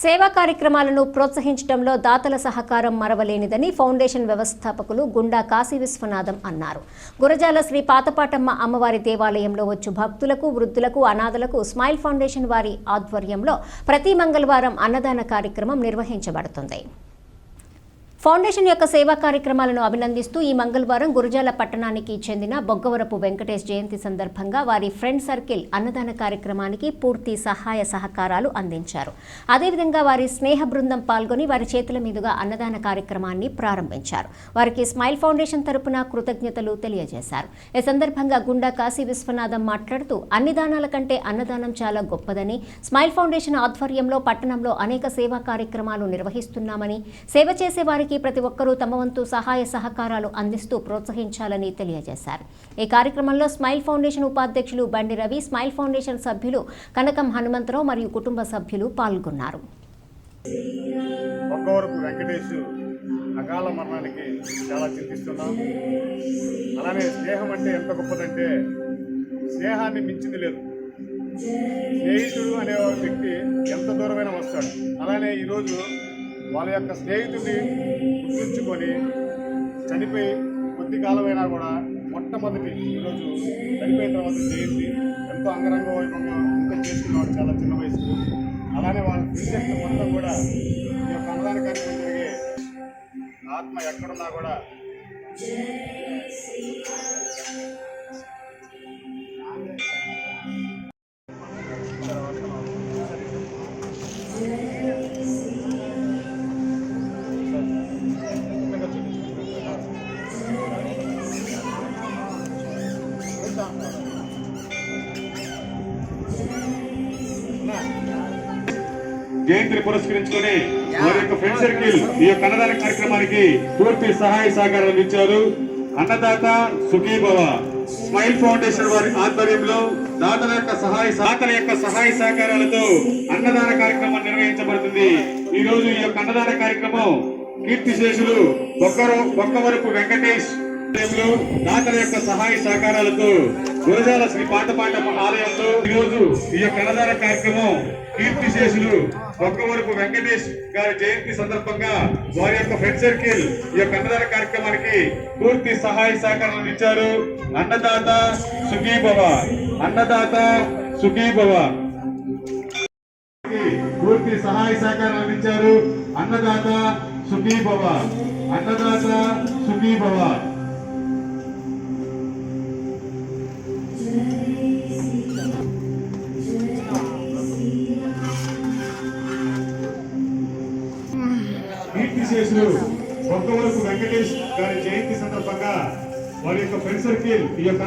సేవా కార్యక్రమాలను ప్రోత్సహించడంలో దాతల సహకారం మరవలేనిదని ఫౌండేషన్ వ్యవస్థాపకులు గుండా కాశీ విశ్వనాథం అన్నారు. గురజాల శ్రీ పాతపాటమ్మ అమ్మవారి దేవాలయంలో వచ్చు భక్తులకు వృద్ధులకు అనాథలకు స్మైల్ ఫౌండేషన్ వారి ఆధ్వర్యంలో ప్రతి మంగళవారం అన్నదాన కార్యక్రమం నిర్వహించబడుతుంది. ఫౌండేషన్ యొక్క సేవా కార్యక్రమాలను అభినందిస్తూ ఈ మంగళవారం గురజాల పట్టణానికి చెందిన బొగ్గవరపు వెంకటేష్ జయంతి సందర్భంగా వారి ఫ్రెండ్ సర్కిల్ అన్నదాన కార్యక్రమానికి పూర్తి సహాయ సహకారాలు అందించారు. అదేవిధంగా వారి స్నేహ బృందం పాల్గొని వారి చేతుల మీదుగా అన్నదాన కార్యక్రమాన్ని ప్రారంభించారు. వారికి స్మైల్ ఫౌండేషన్ తరపున కృతజ్ఞతలు తెలియజేశారు. ఈ సందర్భంగా గుండా కాశీ విశ్వనాథం మాట్లాడుతూ అన్ని దానాల కంటే అన్నదానం చాలా గొప్పదని స్మైల్ ఫౌండేషన్ ఆధ్వర్యంలో పట్టణంలో అనేక సేవా కార్యక్రమాలు నిర్వహిస్తున్నామని సేవ చేసే వారి వారికి ప్రతి ఒక్కరూ తమ వంతు సహాయ సహకారాలు అందిస్తూ ప్రోత్సహించాలని తెలియజేశారు. ఈ కార్యక్రమంలో స్మైల్ ఫౌండేషన్ ఉపాధ్యక్షులు బండి రవి స్మైల్ ఫౌండేషన్ సభ్యులు కనకం హనుమంతరావు మరియు కుటుంబ సభ్యులు పాల్గొన్నారు. అకాల మరణానికి చాలా చింతిస్తున్నాం. అలానే స్నేహం అంటే ఎంత గొప్పదంటే స్నేహాన్ని మించింది లేదు. స్నేహితుడు అనే వ్యక్తి ఎంత దూరమైనా వస్తాడు. అలానే ఈరోజు వాళ్ళ యొక్క స్నేహితుడిని గుర్తుంచుకొని చనిపోయి కొద్ది కాలమైనా కూడా మొట్టమొదటి ఈరోజు చనిపోయిన తర్వాత జయంతి ఎంతో అంగరంగ వైభవంగా ఇంకా చేసుకున్నవాడు చాలా చిన్న వయసులో. అలానే వాళ్ళ ఫ్యూచర్ మొత్తం కూడా ఈ యొక్క అన్నదాన కార్యక్రమం జరిగే ఆత్మ ఎక్కడున్నా కూడా జయంతిని పురస్కరించుకొని వారి యొక్క ఫ్రెండ్ సర్కిల్ ఈ యొక్క అన్నదాన కార్యక్రమానికి పూర్తి సహాయ సహకారాలు ఇచ్చారు అన్నదాత సుఖీభవ స్మైల్ ఫౌండేషన్ వారి ఆధ్వర్యంలో దాతల యొక్క సహాయ దాతల యొక్క సహాయ సహకారాలతో అన్నదాన కార్యక్రమం నిర్వహించబడుతుంది. ఈ రోజు ఈ యొక్క అన్నదాన కార్యక్రమం కీర్తిశేషులు బొక్కరు బొక్కవరపు వెంకటేష్ ఆలయంలో దాతల యొక్క సహాయ సహకారాలతో గురజాల శ్రీ పాటపాట ఆలయంలో ఈరోజు రోజు ఈ యొక్క అన్నదాన కార్యక్రమం కీర్తి శేషులు ఒక్కవరపు వెంకటేష్ గారి జయంతి సందర్భంగా వారి యొక్క ఫ్రెండ్ సర్కిల్ ఈ యొక్క అన్నదాన కార్యక్రమానికి పూర్తి సహాయ సహకారాలు ఇచ్చారు. అన్నదాత సుఖీభవ. అన్నదాత సుఖీభవ. పూర్తి సహాయ సహకారాలు అందించారు అన్నదాత సుఖీభవ. అన్నదాత సుఖీభవ. కీర్తిశేషులు కొత్తవరపు వెంకటేష్ గారి జయంతి సందర్భంగా వారి యొక్క ఫ్రెండ్ సర్కిల్ ఈ యొక్క